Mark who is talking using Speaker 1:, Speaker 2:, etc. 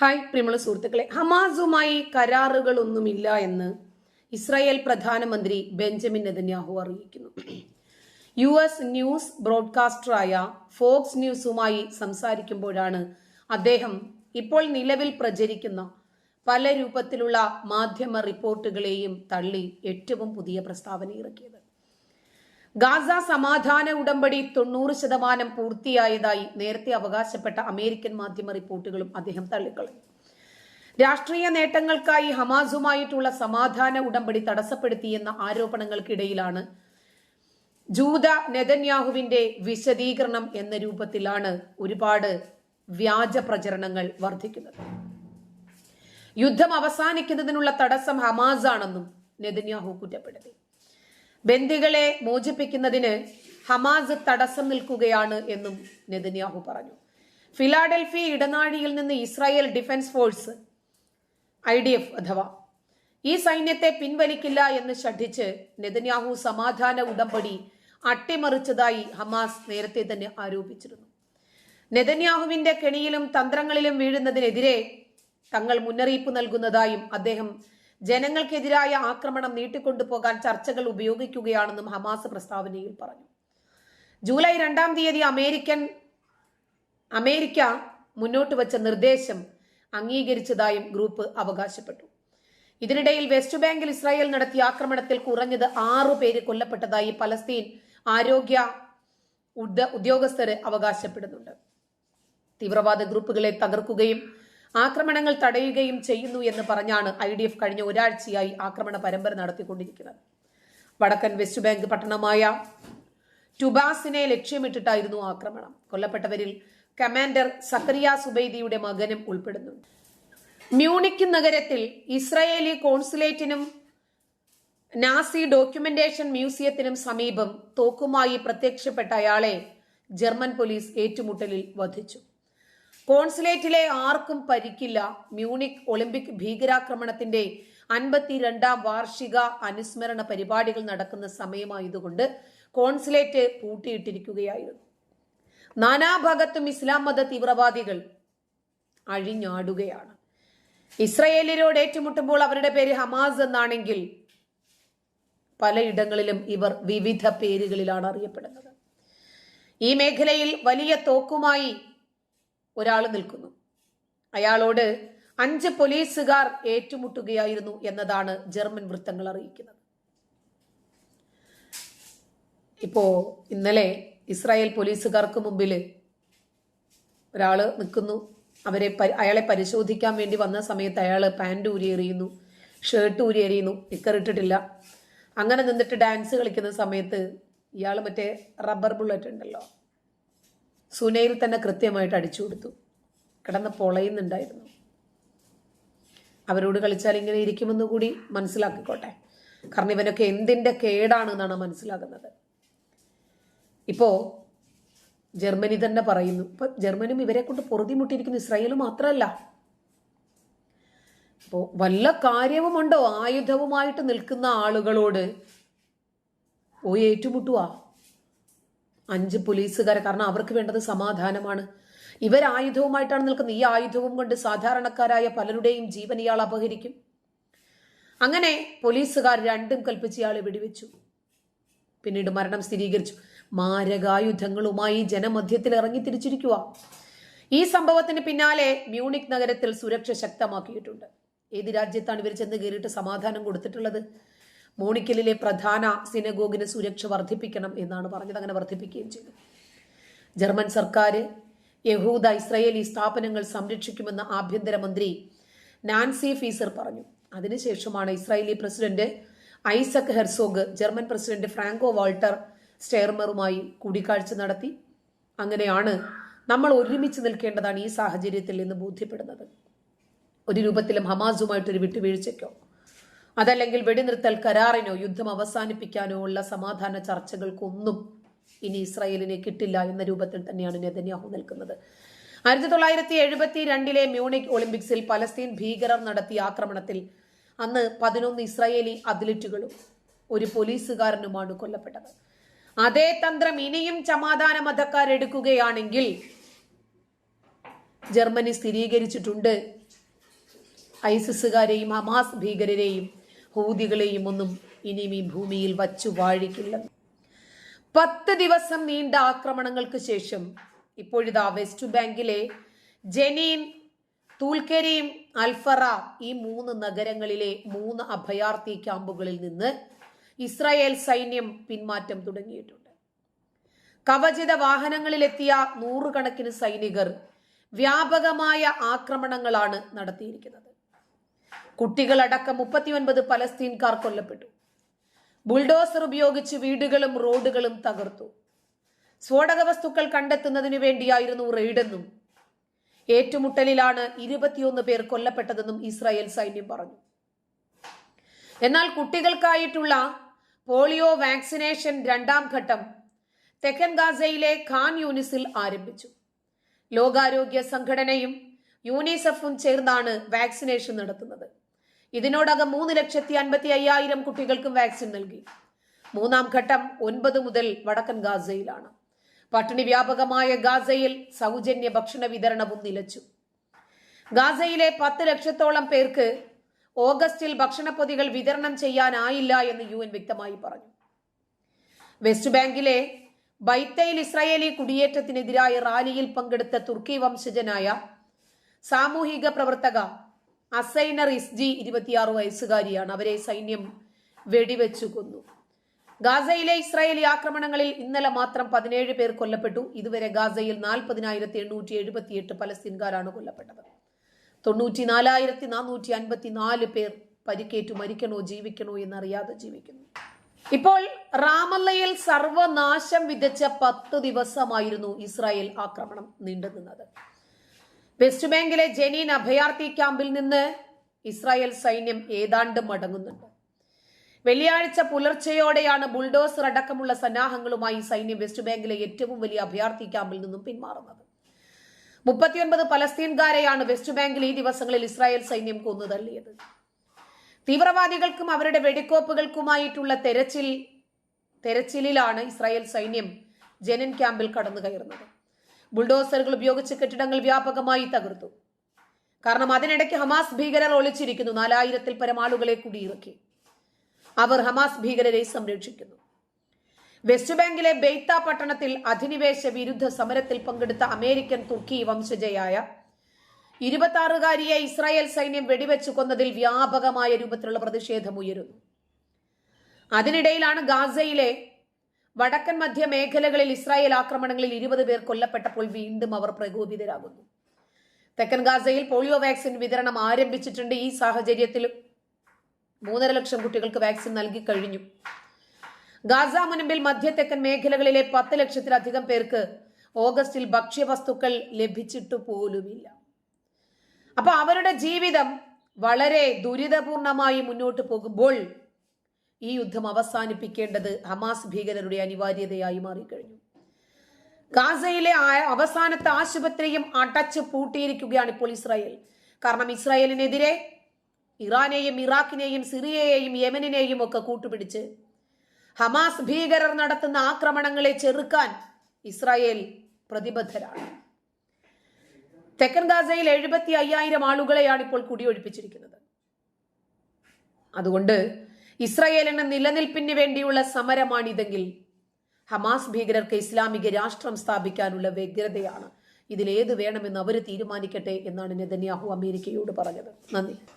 Speaker 1: Hi പ്രിയമുള്ള സുഹൃത്തുക്കളെ. ഹമാസുമായി കരാറുകളൊന്നുമില്ല എന്ന് ഇസ്രായേൽ പ്രധാനമന്ത്രി ബെഞ്ചമിൻ നെതന്യാഹു അറിയിക്കുന്നു. യു എസ് ന്യൂസ് ബ്രോഡ്കാസ്റ്ററായ ഫോക്സ് ന്യൂസുമായി സംസാരിക്കുമ്പോഴാണ് അദ്ദേഹം ഇപ്പോൾ നിലവിൽ പ്രചരിക്കുന്ന പല രൂപത്തിലുള്ള മാധ്യമ റിപ്പോർട്ടുകളെയും തള്ളി ഏറ്റവും പുതിയ പ്രസ്താവന ഇറക്കിയത്. ഗാസ സമാധാന ഉടമ്പടി തൊണ്ണൂറ് ശതമാനം പൂർത്തിയായതായി നേരത്തെ അവകാശപ്പെട്ട അമേരിക്കൻ മാധ്യമ റിപ്പോർട്ടുകളും അദ്ദേഹം തള്ളിക്കളഞ്ഞു. രാഷ്ട്രീയ നേട്ടങ്ങൾക്കായി ഹമാസുമായിട്ടുള്ള സമാധാന ഉടമ്പടി തടസ്സപ്പെടുത്തിയെന്ന ആരോപണങ്ങൾക്കിടയിലാണ് ജൂത നെതന്യാഹുവിന്റെ വിശദീകരണം എന്ന രൂപത്തിലാണ് ഒരുപാട് വ്യാജ പ്രചരണങ്ങൾ വർദ്ധിക്കുന്നത്. യുദ്ധം അവസാനിക്കുന്നതിനുള്ള തടസ്സം ഹമാസാണെന്നും നെതന്യാഹു കുറ്റപ്പെടുത്തി. ബന്ദികളെ മോചിപ്പിക്കുന്നതിന് ഹമാസ് തടസ്സം നിൽക്കുകയാണ് എന്നും നെതന്യാഹു പറഞ്ഞു. ഫിലാഡൽഫി ഇടനാഴിയിൽ നിന്ന് Israel defence force I D F അഥവാ ഈ സൈന്യത്തെ പിൻവലിക്കില്ല എന്ന് ശഠിച്ച് നെതന്യാഹു സമാധാന ഉടമ്പടി അട്ടിമറിച്ചതായി ഹമാസ് നേരത്തെ തന്നെ ആരോപിച്ചിരുന്നു. നെതന്യാഹുവിന്റെ കെണിയിലും തന്ത്രങ്ങളിലും വീഴുന്നതിനെതിരെ തങ്ങൾ മുന്നറിയിപ്പ് നൽകുന്നതായും അദ്ദേഹം ജനങ്ങൾക്കെതിരായ ആക്രമണം നീട്ടിക്കൊണ്ടുപോകാൻ ചർച്ചകൾ ഉപയോഗിക്കുകയാണെന്നും ഹമാസ് പ്രസ്താവനയിൽ പറഞ്ഞു. ജൂലൈ രണ്ടാം തീയതി അമേരിക്കൻ അമേരിക്ക മുന്നോട്ട് വച്ച നിർദ്ദേശം അംഗീകരിച്ചതായും ഗ്രൂപ്പ് അവകാശപ്പെട്ടു. ഇതിനിടയിൽ വെസ്റ്റ് ബാങ്കിൽ ഇസ്രായേൽ നടത്തിയ ആക്രമണത്തിൽ കുറഞ്ഞത് ആറു പേര് കൊല്ലപ്പെട്ടതായി പലസ്തീൻ ആരോഗ്യ ഉദ്യ- ഉദ്യോഗസ്ഥര് അവകാശപ്പെടുന്നുണ്ട്. തീവ്രവാദ ഗ്രൂപ്പുകളെ തകർക്കുകയും ആക്രമണങ്ങൾ തടയുകയും ചെയ്യുന്നു എന്ന് പറഞ്ഞാണ് ഐ ഡി എഫ് കഴിഞ്ഞ ഒരാഴ്ചയായി ആക്രമണ പരമ്പര നടത്തിക്കൊണ്ടിരിക്കുന്നത്. വടക്കൻ വെസ്റ്റ് ബാങ്ക് പട്ടണമായ ടുബാസിനെ ലക്ഷ്യമിട്ടിട്ടായിരുന്നു ആക്രമണം. കൊല്ലപ്പെട്ടവരിൽ കമാൻഡർ സക്കറിയ സുബൈദിയുടെ മകനും ഉൾപ്പെടുന്നു മ്യൂണിക് നഗരത്തിൽ ഇസ്രായേലി കോൺസുലേറ്റിനും നാസി ഡോക്യുമെന്റേഷൻ മ്യൂസിയത്തിനും സമീപം തോക്കുമായി പ്രത്യക്ഷപ്പെട്ട അയാളെ ജർമ്മൻ പോലീസ് ഏറ്റുമുട്ടലിൽ വധിച്ചു. കോൺസുലേറ്റിലെ ആർക്കും പരിക്കില്ല. മ്യൂണിക് ഒളിമ്പിക് ഭീകരാക്രമണത്തിന്റെ അൻപത്തിരണ്ടാം വാർഷിക അനുസ്മരണ പരിപാടികൾ നടക്കുന്ന സമയമായതുകൊണ്ട് കോൺസുലേറ്റ് പൂട്ടിയിട്ടിരിക്കുകയായിരുന്നു. നാനാഭാഗത്തും ഇസ്ലാം മത തീവ്രവാദികൾ അഴിഞ്ഞാടുകയാണ്. ഇസ്രയേലിനോട് ഏറ്റുമുട്ടുമ്പോൾ അവരുടെ പേര് ഹമാസ് എന്നാണെങ്കിൽ പലയിടങ്ങളിലും ഇവർ വിവിധ പേരുകളിലാണ് അറിയപ്പെടുന്നത്. ഈ മേഖലയിൽ വലിയ തോക്കുമായി ഒരാൾ നിൽക്കുന്നു. അയാളോട് അഞ്ച് പോലീസുകാർ ഏറ്റുമുട്ടുകയായിരുന്നു എന്നതാണ് ജർമ്മൻ വൃത്തങ്ങൾ അറിയിക്കുന്നത്. ഇപ്പോ ഇന്നലെ ഇസ്രായേൽ പോലീസുകാർക്ക് മുമ്പിൽ ഒരാൾ നിൽക്കുന്നു. അവരെ അയാളെ പരിശോധിക്കാൻ വേണ്ടി വന്ന സമയത്ത് അയാൾ പാന്റ് ഊരി എറിയുന്നു. ഷർട്ട് ഊരി എറിയുന്നു. ഇക്കറിട്ടിട്ടില്ല അങ്ങനെ നിന്നിട്ട് ഡാൻസ് കളിക്കുന്ന സമയത്ത് ഇയാൾ മറ്റേ റബ്ബർ ബുള്ളറ്റ് ഉണ്ടല്ലോ. സുനയിൽ തന്നെ കൃത്യമായിട്ട് അടിച്ചു കൊടുത്തു. കിടന്ന് പൊളയുന്നുണ്ടായിരുന്നു. അവരോട് കളിച്ചാൽ ഇങ്ങനെ ഇരിക്കുമെന്ന് കൂടി മനസ്സിലാക്കിക്കോട്ടെ. കാരണം ഇവനൊക്കെ എന്തിന്റെ കേടാണെന്നാണ് മനസ്സിലാകുന്നത്. ഇപ്പോ ജർമ്മനി തന്നെ പറയുന്നു. ഇപ്പൊ ജർമ്മനും ഇവരെ കൊണ്ട് പൊറുതിമുട്ടിയിരിക്കുന്നു. ഇസ്രായേൽ മാത്രമല്ല. ഇപ്പോ വല്ല കാര്യവുമുണ്ടോ? ആയുധവുമായിട്ട് നിൽക്കുന്ന ആളുകളോട് പോയി ഏറ്റുമുട്ടുക അഞ്ച് പോലീസുകാരെ. കാരണം അവർക്ക് വേണ്ടത് സമാധാനമാണ്. ഇവർ ആയുധവുമായിട്ടാണ് നിൽക്കുന്നത്. ഈ ആയുധവും കൊണ്ട് സാധാരണക്കാരായ പലരുടെയും ജീവൻ ഇയാൾ അപഹരിക്കും. അങ്ങനെ പോലീസുകാർ രണ്ടും കൽപ്പിച്ച് ഇയാളെ വെടിവെച്ചു. പിന്നീട് മരണം സ്ഥിരീകരിച്ചു. മാരകായുധങ്ങളുമായി ജനമധ്യത്തിൽ ഇറങ്ങി തിരിച്ചിരിക്കുക. ഈ സംഭവത്തിന് പിന്നാലെ മ്യൂണിക് നഗരത്തിൽ സുരക്ഷ ശക്തമാക്കിയിട്ടുണ്ട്. ഏത് രാജ്യത്താണ് ഇവർ ചെന്ന് കയറിയിട്ട് സമാധാനം കൊടുത്തിട്ടുള്ളത്? മോണിക്കലിലെ പ്രധാന സിനഗോഗിന് സുരക്ഷ വർദ്ധിപ്പിക്കണം എന്നാണ് പറഞ്ഞത്. അങ്ങനെ വർദ്ധിപ്പിക്കുകയും ചെയ്തു. ജർമ്മൻ സർക്കാർ യഹൂദ ഇസ്രയേലി സ്ഥാപനങ്ങൾ സംരക്ഷിക്കുമെന്ന് ആഭ്യന്തരമന്ത്രി നാൻസി ഫീസർ പറഞ്ഞു. അതിനുശേഷമാണ് Israeli president Isaac Herzog German president Frank Walter സ്റ്റെയർമറുമായി കൂടിക്കാഴ്ച നടത്തി. അങ്ങനെയാണ് നമ്മൾ ഒരുമിച്ച് നിൽക്കേണ്ടതാണ് ഈ സാഹചര്യത്തിൽ നിന്ന് ബോധ്യപ്പെടുന്നത്. ഒരു രൂപത്തിലും ഹമാസുമായിട്ടൊരു വിട്ടുവീഴ്ചയ്ക്കോ? അതല്ലെങ്കിൽ വെടിനിർത്തൽ കരാറിനോ യുദ്ധം അവസാനിപ്പിക്കാനോ ഉള്ള സമാധാന ചർച്ചകൾക്കൊന്നും ഇനി ഇസ്രായേലിനെ കിട്ടില്ല എന്ന രൂപത്തിൽ തന്നെയാണ് നെതന്യാഹു നിൽക്കുന്നത്. ആയിരത്തി തൊള്ളായിരത്തി എഴുപത്തി രണ്ടിലെ മ്യൂണിക് ഒളിമ്പിക്സിൽ പലസ്തീൻ ഭീകരർ നടത്തിയ ആക്രമണത്തിൽ അന്ന് പതിനൊന്ന് ഇസ്രായേലി അത്ലറ്റുകളും ഒരു പോലീസുകാരനുമാണ് കൊല്ലപ്പെട്ടത്. അതേ തന്ത്രം ഇനിയും സമാധാന മതക്കാരെടുക്കുകയാണെങ്കിൽ ജർമ്മനി സ്ഥിരീകരിച്ചിട്ടുണ്ട്. ഐസിസുകാരെയും ഹമാസ് ഭീകരരെയും ഹൂതികളെയും ഒന്നും ഇനിയും ഈ ഭൂമിയിൽ വച്ചു വാഴിക്കില്ല. പത്ത് ദിവസം നീണ്ട ആക്രമണങ്ങൾക്ക് ശേഷം ഇപ്പോഴിതാ വെസ്റ്റ് ബാങ്കിലെ ജനീൻ തൂൽക്കരിയും അൽഫറ ഈ മൂന്ന് നഗരങ്ങളിലെ മൂന്ന് അഭയാർത്ഥി ക്യാമ്പുകളിൽ നിന്ന് ഇസ്രായേൽ സൈന്യം പിന്മാറ്റം തുടങ്ങിയിട്ടുണ്ട്. കവചിത വാഹനങ്ങളിലെത്തിയ നൂറുകണക്കിന് സൈനികർ വ്യാപകമായ ആക്രമണങ്ങളാണ് നടത്തിയിരിക്കുന്നത്. കുട്ടികളടക്കം മുപ്പത്തിയൊൻപത് പലസ്തീൻകാർ കൊല്ലപ്പെട്ടു. ബുൾഡോസർ ഉപയോഗിച്ച് വീടുകളും റോഡുകളും തകർത്തു. സ്ഫോടക വസ്തുക്കൾ കണ്ടെത്തുന്നതിനു വേണ്ടിയായിരുന്നു റെയ്ഡെന്നും ഏറ്റുമുട്ടലിലാണ് ഇരുപത്തിയൊന്ന് പേർ കൊല്ലപ്പെട്ടതെന്നും ഇസ്രായേൽ സൈന്യം പറഞ്ഞു. എന്നാൽ കുട്ടികൾക്കായിട്ടുള്ള പോളിയോ വാക്സിനേഷൻ രണ്ടാം ഘട്ടം തെക്കൻ ഗാസയിലെ ഖാൻ യൂണിസിൽ ആരംഭിച്ചു. ലോകാരോഗ്യ സംഘടനയും യൂണിസെഫും ചേർന്നാണ് വാക്സിനേഷൻ നടത്തുന്നത്. ഇതിനോടകം മൂന്ന് ലക്ഷത്തി അൻപത്തി അയ്യായിരം കുട്ടികൾക്കും വാക്സിൻ നൽകി. മൂന്നാം ഘട്ടം ഒൻപത് മുതൽ വടക്കൻ ഗാസയിലാണ്. പട്ടിണി വ്യാപകമായ ഗാസയിൽ സൗജന്യ ഭക്ഷണ വിതരണവും നിലച്ചു. ഗാസയിലെ പത്ത് ലക്ഷത്തോളം പേർക്ക് ഓഗസ്റ്റിൽ ഭക്ഷണപ്പൊതികൾ വിതരണം ചെയ്യാനായില്ല എന്ന് യു എൻ വ്യക്തമായി പറഞ്ഞു. വെസ്റ്റ് ബാങ്കിലെ ബൈത്തയിൽ ഇസ്രായേലി കുടിയേറ്റത്തിനെതിരായ റാലിയിൽ പങ്കെടുത്ത തുർക്കി വംശജനായ സാമൂഹിക പ്രവർത്തക അസൈനർ ഇസ്ജി ഇരുപത്തിയാറ് വയസ്സുകാരിയാണ്. അവരെ സൈന്യം വെടിവെച്ചു കൊന്നു. ഗാസയിലെ ഇസ്രായേലി ആക്രമണങ്ങളിൽ ഇന്നലെ മാത്രം പതിനേഴ് പേർ കൊല്ലപ്പെട്ടു. ഇതുവരെ ഗാസയിൽ നാൽപ്പതിനായിരത്തി എണ്ണൂറ്റി എഴുപത്തിയെട്ട് പലസ്തീൻകാരാണ് കൊല്ലപ്പെട്ടത്. തൊണ്ണൂറ്റി നാലായിരത്തി നാനൂറ്റി അൻപത്തി നാല് പേർ പരിക്കേറ്റു മരിക്കണോ ജീവിക്കണോ എന്നറിയാതെ ജീവിക്കുന്നു. ഇപ്പോൾ റാമല്ലയിൽ സർവനാശം വിതച്ച പത്ത് ദിവസമായിരുന്നു ഇസ്രായേൽ ആക്രമണം നീണ്ടുനിന്നത്. വെസ്റ്റ് ബാങ്കിലെ ജനീൻ അഭയാർത്ഥി ക്യാമ്പിൽ നിന്ന് ഇസ്രായേൽ സൈന്യം ഏതാണ്ട് മടങ്ങുന്നുണ്ട്. വെള്ളിയാഴ്ച പുലർച്ചെയോടെയാണ് ബുൾഡോസർ അടക്കമുള്ള സന്നാഹങ്ങളുമായി സൈന്യം വെസ്റ്റ് ബാങ്കിലെ ഏറ്റവും വലിയ അഭയാർത്ഥി ക്യാമ്പിൽ നിന്നും പിന്മാറുന്നത്. മുപ്പത്തിയൊൻപത് പലസ്തീൻകാരെയാണ് വെസ്റ്റ് ബാങ്കിൽ ഈ ദിവസങ്ങളിൽ ഇസ്രായേൽ സൈന്യം കൊന്നുതള്ളിയത്. തീവ്രവാദികൾക്കും അവരുടെ വെടിക്കോപ്പുകൾക്കുമായിട്ടുള്ള തെരച്ചിൽ തെരച്ചിലിലാണ് ഇസ്രായേൽ സൈന്യം ജനൻ ക്യാമ്പിൽ കടന്നു കയറുന്നത് ബുൾഡോസറുകൾ ഉപയോഗിച്ച് കെട്ടിടങ്ങൾ വ്യാപകമായി തകർത്തു. കാരണം അതിനിടയ്ക്ക് ഹമാസ് ഭീകരർ ഒളിച്ചിരിക്കുന്നു. നാലായിരത്തിൽ പരം ആളുകളെ കുടിയിറക്കി. അവർ ഹമാസ് ഭീകരരെ സംരക്ഷിക്കുന്നു. വെസ്റ്റ് ബാങ്കിലെ ബെയ്ത്ത പട്ടണത്തിൽ അധിനിവേശ വിരുദ്ധ സമരത്തിൽ പങ്കെടുത്ത അമേരിക്കൻ തുർക്കി വംശജയായ ഇരുപത്തി ഇസ്രായേൽ സൈന്യം വെടിവെച്ചു കൊന്നതിൽ വ്യാപകമായ രൂപത്തിലുള്ള പ്രതിഷേധം ഉയരുന്നു. അതിനിടയിലാണ് ഗാസയിലെ വടക്കൻ മധ്യ മേഖലകളിൽ ഇസ്രായേൽ ആക്രമണങ്ങളിൽ ഇരുപത് പേർ കൊല്ലപ്പെട്ടപ്പോൾ വീണ്ടും അവർ പ്രകോപിതരാകുന്നു. തെക്കൻ ഗാസയിൽ പോളിയോ വാക്സിൻ വിതരണം ആരംഭിച്ചിട്ടുണ്ട്. ഈ സാഹചര്യത്തിൽ മൂന്നര ലക്ഷം കുട്ടികൾക്ക് വാക്സിൻ നൽകി കഴിഞ്ഞു. ഗാസ മുനമ്പിൽ മധ്യ തെക്കൻ മേഖലകളിലെ പത്ത് ലക്ഷത്തിലധികം പേർക്ക് ഓഗസ്റ്റിൽ ഭക്ഷ്യവസ്തുക്കൾ ലഭിച്ചിട്ടു പോലുമില്ല. അപ്പൊ അവരുടെ ജീവിതം വളരെ ദുരിതപൂർണമായി മുന്നോട്ട് പോകുമ്പോൾ ഈ യുദ്ധം അവസാനിപ്പിക്കേണ്ടത് ഹമാസ് ഭീകരരുടെ അനിവാര്യതയായി മാറിക്കഴിഞ്ഞു. ഗാസയിലെ അവസാനത്തെ ആശുപത്രിയും അടച്ചു പൂട്ടിയിരിക്കുകയാണ് ഇപ്പോൾ ഇസ്രായേൽ. കാരണം ഇസ്രായേലിനെതിരെ ഇറാനെയും ഇറാഖിനെയും സിറിയയെയും യമനിനെയും ഒക്കെ കൂട്ടുപിടിച്ച് ഹമാസ് ഭീകരർ നടത്തുന്ന ആക്രമണങ്ങളെ ചെറുക്കാൻ ഇസ്രായേൽ പ്രതിബദ്ധരാണ്. തെക്കൻ ഗാസയിൽ എഴുപത്തി അയ്യായിരം ആളുകളെയാണ് ഇപ്പോൾ കുടിയൊഴിപ്പിച്ചിരിക്കുന്നത്. അതുകൊണ്ട് ഇസ്രായേലിന് നിലനിൽപ്പിന് വേണ്ടിയുള്ള സമരമാണിതെങ്കിൽ ഹമാസ് ഭീകരർക്ക് ഇസ്ലാമിക രാഷ്ട്രം സ്ഥാപിക്കാനുള്ള വ്യഗ്രതയാണ്. ഇതിലേത് വേണമെന്ന് അവർ തീരുമാനിക്കട്ടെ എന്നാണ് നെതന്യാഹു അമേരിക്കയോട് പറഞ്ഞത്. നന്ദി.